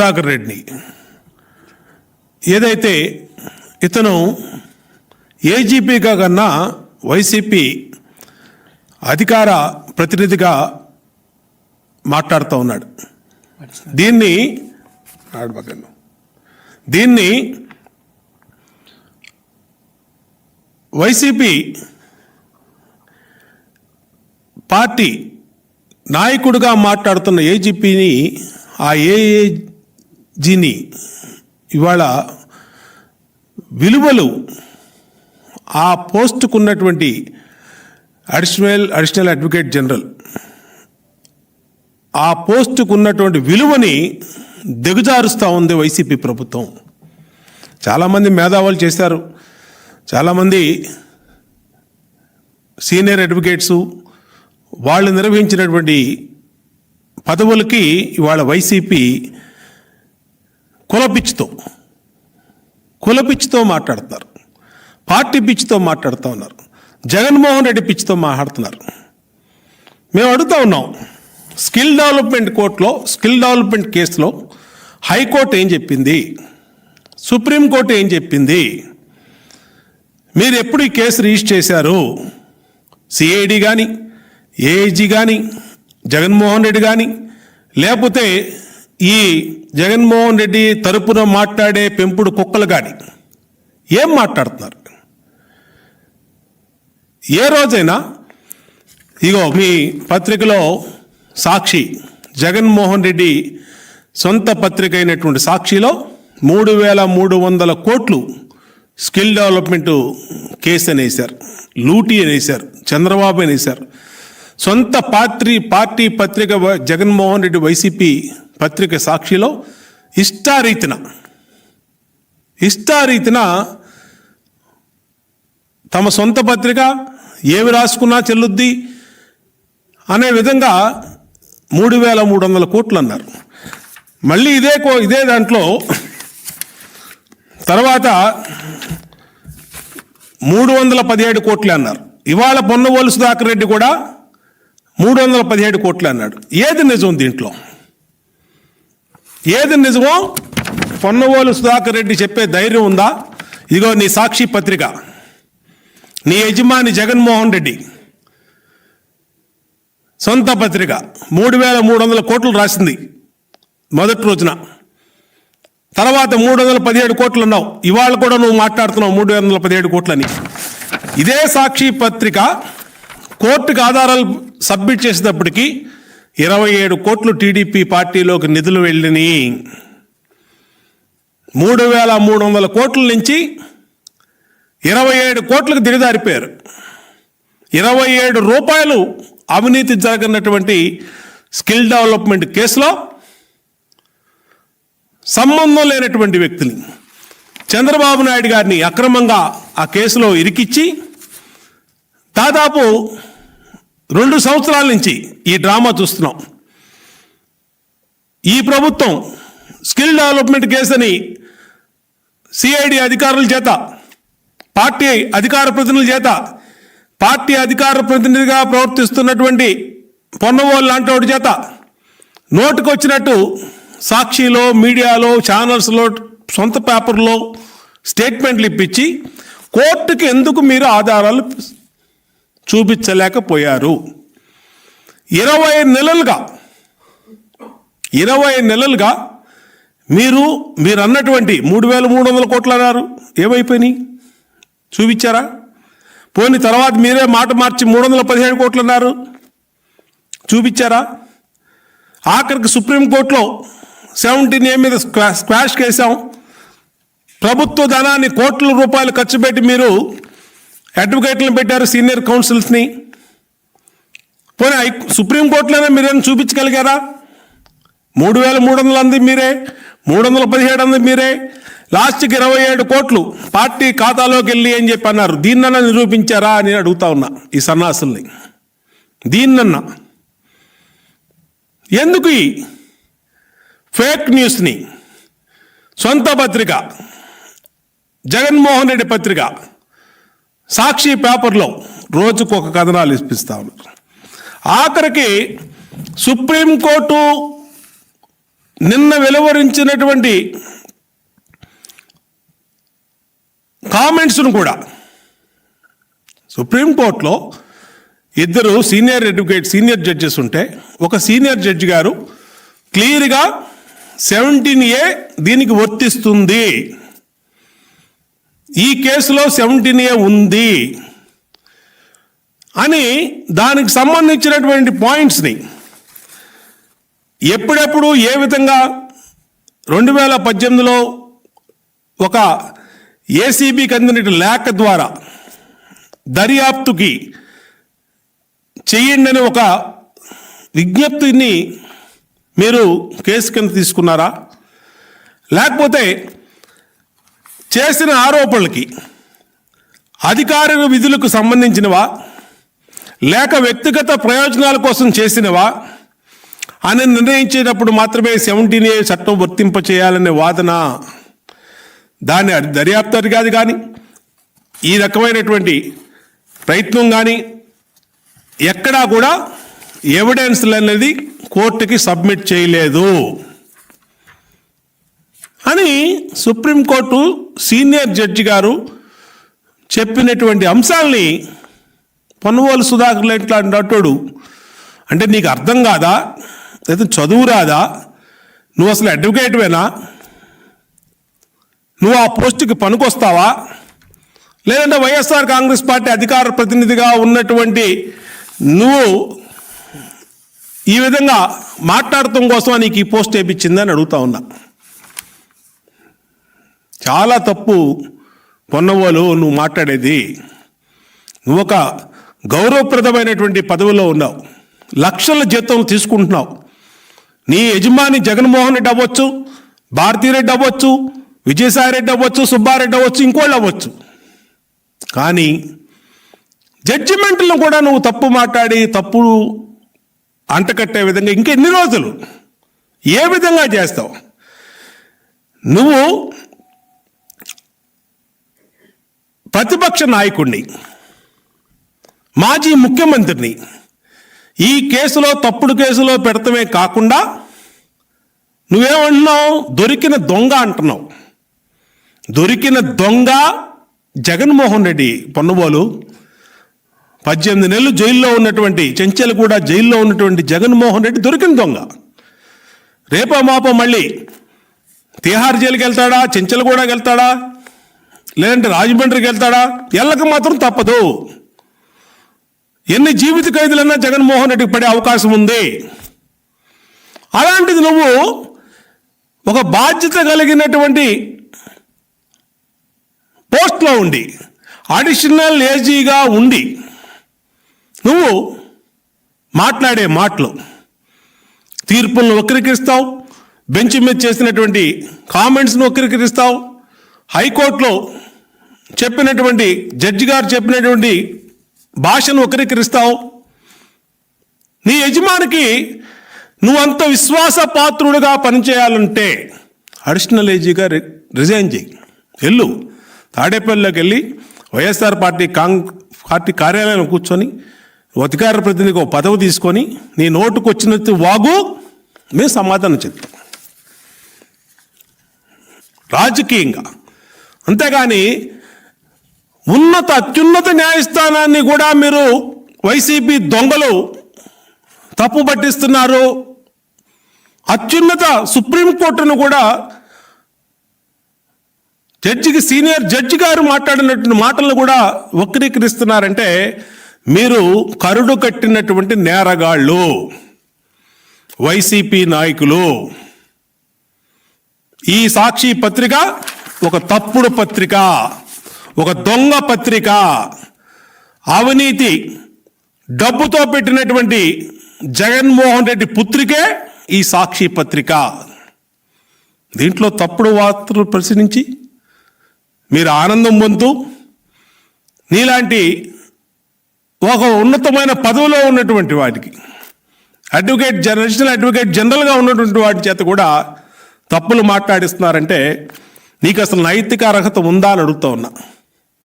సుధాకర్ రెడ్డిని ఏదైతే ఇతను ఏజీపీగా కన్నా వైసీపీ అధికార ప్రతినిధిగా మాట్లాడుతూ ఉన్నాడు. దీన్ని దీన్ని వైసీపీ పార్టీ నాయకుడిగా మాట్లాడుతున్న ఏజీపీని ఆ ఏ జీని. ఇవాళ విలువలు ఆ పోస్టుకున్నటువంటి అడిషనల్ అడిషనల్ అడ్వకేట్ జనరల్ ఆ పోస్టుకు ఉన్నటువంటి విలువని దిగజారుస్తూ ఉంది వైసీపీ ప్రభుత్వం. చాలామంది మేధావులు చేశారు. చాలామంది సీనియర్ అడ్వకేట్సు వాళ్ళు నిర్వహించినటువంటి పదవులకి ఇవాళ వైసీపీ కులపిచ్చితో కులపిచ్చితో మాట్లాడుతున్నారు పార్టీ పిచ్చితో మాట్లాడుతూ ఉన్నారు. జగన్మోహన్ రెడ్డి పిచ్చితో మాట్లాడుతున్నారు. మేము అడుగుతా ఉన్నాం స్కిల్ డెవలప్మెంట్ కోర్టులో స్కిల్ డెవలప్మెంట్ కేసులో హైకోర్టు ఏం చెప్పింది? సుప్రీంకోర్టు ఏం చెప్పింది? మీరు ఎప్పుడు ఈ కేసు రిజిస్టర్ చేశారు? సిఐడి కానీ ఏఐజీ కానీ జగన్మోహన్ రెడ్డి కానీ లేకపోతే ఈ జగన్మోహన్ రెడ్డి తరపున మాట్లాడే పెంపుడు కుక్కలు కానీ ఏం మాట్లాడుతున్నారు? ఏ రోజైనా ఇగో మీ పత్రికలో సాక్షి జగన్మోహన్ రెడ్డి సొంత పత్రిక అయినటువంటి సాక్షిలో మూడు వేల మూడు వందల కోట్లు స్కిల్ డెవలప్మెంట్ కేసు అనేసారు లూటీ అనేసారు చంద్రబాబు అనేసారు సొంత పార్టీ పార్టీ పత్రిక జగన్మోహన్ రెడ్డి వైసీపీ పత్రిక సాక్షిలో ఇష్టారీతిన ఇష్టారీతిన తమ సొంత పత్రిక ఏమి రాసుకున్నా చెల్లుద్ది అనే విధంగా మూడు వేల మూడు వందల కోట్లు అన్నారు మళ్ళీ ఇదే కో ఇదే దాంట్లో తర్వాత మూడు వందల పదిహేడు కోట్లు అన్నారు. ఇవాళ పొన్నవోలు సుధాకర్ రెడ్డి కూడా మూడు వందల పదిహేడు కోట్లు అన్నాడు. ఏది నిజం దీంట్లో? ఏది నిజమో పొన్నవోలు సుధాకర్ రెడ్డి చెప్పే ధైర్యం ఉందా? ఇదిగో నీ సాక్షి పత్రిక. నీ యజమాని జగన్మోహన్ రెడ్డి. సొంత పత్రిక. మూడు వేల మూడు వందల కోట్లు రాసింది. మొదటి రోజున. తర్వాత మూడు వందల పదిహేడు కోట్లు అన్నావు. ఇవాళ కూడా నువ్వు మాట్లాడుతున్నావు మూడు వందల పదిహేడు కోట్లని. ఇదే సాక్షి పత్రిక కోర్టుకు ఆధారాలు సబ్మిట్ చేసేటప్పటికి ఇరవై ఏడు కోట్లు టీడీపీ పార్టీలోకి నిధులు వెళ్ళినాయి. మూడు వేల మూడు వందల కోట్ల నుంచి ఇరవై ఏడు కోట్లకు దిగజారిపోయారు. ఇరవై ఏడు రూపాయలు అవినీతి జరగనటువంటి స్కిల్ డెవలప్మెంట్ కేసులో సంబంధం లేనటువంటి వ్యక్తిని చంద్రబాబు నాయుడు గారిని అక్రమంగా ఆ కేసులో ఇరికిచ్చి దాదాపు రెండు సంవత్సరాల నుంచి ఈ డ్రామా చూస్తున్నాం. ఈ ప్రభుత్వం స్కిల్ డెవలప్మెంట్ కేసుని సిఐడి అధికారుల చేత పార్టీ అధికార ప్రతినిధుల చేత పార్టీ అధికార ప్రతినిధిగా ప్రవర్తిస్తున్నటువంటి పొన్నవోలు లాంటి వాడి చేత నోటుకొచ్చినట్టు సాక్షిలో మీడియాలో ఛానల్స్లో సొంత పేపర్లో స్టేట్మెంట్లు ఇప్పించి కోర్టుకి ఎందుకు మీరు ఆధారాలు చూపించలేకపోయారు. ఇరవై నెలలుగా ఇరవై నెలలుగా మీరు మీరు అన్నటువంటి మూడు వేల మూడు వందల కోట్లు అన్నారు. ఏమైపోయినాయి? చూపించారా? పోని తర్వాత మీరే మాట మార్చి మూడు వందల పదిహేడు కోట్లు అన్నారు. చూపించారా? ఆఖరికి సుప్రీంకోర్టులో సెవెంటీన్ ఏ మీద స్క్వా- స్క్వాష్ కేసాం. ప్రభుత్వ ధనాన్ని కోట్ల రూపాయలు ఖర్చు పెట్టి మీరు అడ్వకేట్లను పెట్టారు సీనియర్ కౌన్సిల్స్ని. పోనీ హై సుప్రీంకోర్టులోనే మీరేమైనా చూపించగలిగారా? మూడు వేల మూడు వందల అంది మీరే మూడు వందల పదిహేడు అంది మీరే లాస్ట్కి ఇరవై ఏడు కోట్లు పార్టీ ఖాతాలోకి వెళ్ళి అని చెప్పి అన్నారు దీన్నన్నా నిరూపించారా అని అడుగుతా ఉన్నా ఈ సన్నాసుల్ని. దీన్నన్నా. ఎందుకు ఈ ఫేక్ న్యూస్ని? సొంత పత్రిక. జగన్మోహన్ రెడ్డి పత్రిక. సాక్షి పేపర్లో రోజుకు ఒక కథనాలు ఇప్పిస్తా. ఉన్నారు ఆఖరికి సుప్రీంకోర్టు నిన్న వెలువరించినటువంటి కామెంట్స్ను కూడా సుప్రీంకోర్టులో ఇద్దరు సీనియర్ అడ్వకేట్ సీనియర్ జడ్జెస్ ఉంటే ఒక సీనియర్ జడ్జి గారు క్లియర్గా సెవెంటీన్ ఏ దీనికి వర్తిస్తుంది. ఈ కేసులో సెవెంటీన్ ఏ ఉంది అని దానికి సంబంధించినటువంటి పాయింట్స్ని ఎప్పుడెప్పుడు ఏ విధంగా రెండు వేల పద్దెనిమిదిలో ఒక ఏసీబీకి అందిన లేఖ ద్వారా దర్యాప్తుకి చేయండి అని ఒక విజ్ఞప్తిని మీరు కేసు కింద తీసుకున్నారా? లేకపోతే చేసిన ఆరోపణలకి అధికారిక విధులకు సంబంధించినవా లేక వ్యక్తిగత ప్రయోజనాల కోసం చేసినవా అని నిర్ణయించేటప్పుడు మాత్రమే సెవెంటీన్ ఏ చట్టం వర్తింప చేయాలనే వాదన దాని దర్యాప్తు కాదు కానీ ఈ రకమైనటువంటి ప్రయత్నం కానీ ఎక్కడా కూడా ఎవిడెన్స్లు అనేది కోర్టుకి సబ్మిట్ చేయలేదు. అని సుప్రీంకోర్టు సీనియర్ జడ్జి గారు చెప్పినటువంటి అంశాల్ని పొన్నవోలు సుధాకర్ లాంటి నటుడు అంటే నీకు అర్థం కాదా? లేదా చదువు రాదా? నువ్వు అసలు అడ్వకేట్వేనా నువ్వు ఆ పోస్టుకి పనికొస్తావా? లేదంటే వైఎస్ఆర్ కాంగ్రెస్ పార్టీ అధికార ప్రతినిధిగా ఉన్నటువంటి నువ్వు ఈ విధంగా మాట్లాడటం కోసం నీకు ఈ పోస్ట్ వేయించిందని అడుగుతా ఉన్నా. చాలా తప్పు పొన్నవోలు నువ్వు మాట్లాడేది. నువ్వు ఒక గౌరవప్రదమైనటువంటి పదవిలో ఉన్నావు. లక్షల జీతం తీసుకుంటున్నావు. నీ యజమాని జగన్మోహన్ రెడ్డి అవ్వచ్చు భారతీరెడ్డి అవ్వచ్చు విజయసాయి రెడ్డి అవ్వచ్చు సుబ్బారెడ్డి అవ్వచ్చు ఇంకోళ్ళు అవ్వచ్చు. కానీ జడ్జిమెంట్లను కూడా నువ్వు తప్పు మాట్లాడి తప్పు అంటకట్టే విధంగా ఇంకెన్ని రోజులు? ఏ విధంగా చేస్తావు? నువ్వు ప్రతిపక్ష నాయకుడిని మాజీ ముఖ్యమంత్రిని ఈ కేసులో తప్పుడు కేసులో పెడతమే కాకుండా నువ్వేమంటున్నావు? దొరికిన దొంగ అంటున్నావు. దొరికిన దొంగ జగన్మోహన్ రెడ్డి పొన్నబోలు. పద్దెనిమిది నెలలు జైల్లో ఉన్నటువంటి చెంచెలు కూడా జైల్లో ఉన్నటువంటి జగన్మోహన్ రెడ్డి దొరికిన దొంగ. రేపో మాపో మళ్ళీ తిహార్ జైలుకి వెళ్తాడా చెంచెలు కూడా వెళ్తాడా లేదంటే రాజమండ్రికి వెళ్తాడా? ఎల్లకి మాత్రం తప్పదు. ఎన్ని జీవిత ఖైదులన్నా జగన్మోహన్ రెడ్డికి పడే అవకాశం ఉంది. అలాంటిది నువ్వు ఒక బాధ్యత కలిగినటువంటి పోస్ట్లో ఉండి అడిషనల్ ఏజీగా ఉండి నువ్వు మాట్లాడే మాటలు తీర్పులను వక్రీకరిస్తావు బెంచ్ మీద చేసినటువంటి కామెంట్స్ను వక్రీకరిస్తావు హైకోర్టులో చెప్పినటువంటి జడ్జి గారు చెప్పినటువంటి భాషను వక్రీకరిస్తావు. నీ యజమానికి నువ్వంత విశ్వాసపాత్రుడుగా పనిచేయాలంటే అడిషనల్ ఏజీగా రిజైన్ చేయి. వెళ్ళు. తాడేపల్లిలోకి వెళ్ళి వైఎస్ఆర్ పార్టీ కాంగ్ పార్టీ కార్యాలయంలో కూర్చొని అధికార ప్రతినిధికి ఒక పదవి తీసుకొని నీ నోటుకు వచ్చినట్టు వాగు మేము సమాధానం చెప్తాం. రాజకీయంగా అంతేగాని ఉన్నత అత్యున్నత న్యాయస్థానాన్ని కూడా మీరు వైసీపీ దొంగలు తప్పు పట్టిస్తున్నారు. అత్యున్నత సుప్రీంకోర్టును కూడా జడ్జికి సీనియర్ జడ్జి గారు మాట్లాడినటువంటి మాటలను కూడా వక్రీకరిస్తున్నారంటే మీరు కరుడు కట్టినటువంటి నేరగాళ్ళు వైసీపీ నాయకులు. ఈ సాక్షి పత్రిక ఒక తప్పుడు పత్రిక ఒక దొంగ పత్రిక అవినీతి డబ్బుతో పెట్టినటువంటి జగన్మోహన్ రెడ్డి పుత్రికే ఈ సాక్షి పత్రిక. దీంట్లో తప్పుడు వార్తలు పరిశీలించి మీరు ఆనందం పొందుతూ నీలాంటి ఒక ఉన్నతమైన పదవిలో ఉన్నటువంటి వాటికి అడ్వకేట్ జనరేషనల్ అడ్వకేట్ జనరల్గా ఉన్నటువంటి వాటి చేత కూడా తప్పులు మాట్లాడిస్తున్నారంటే నీకు అసలు నైతిక అర్హత ఉందా అని అడుగుతా ఉన్నా.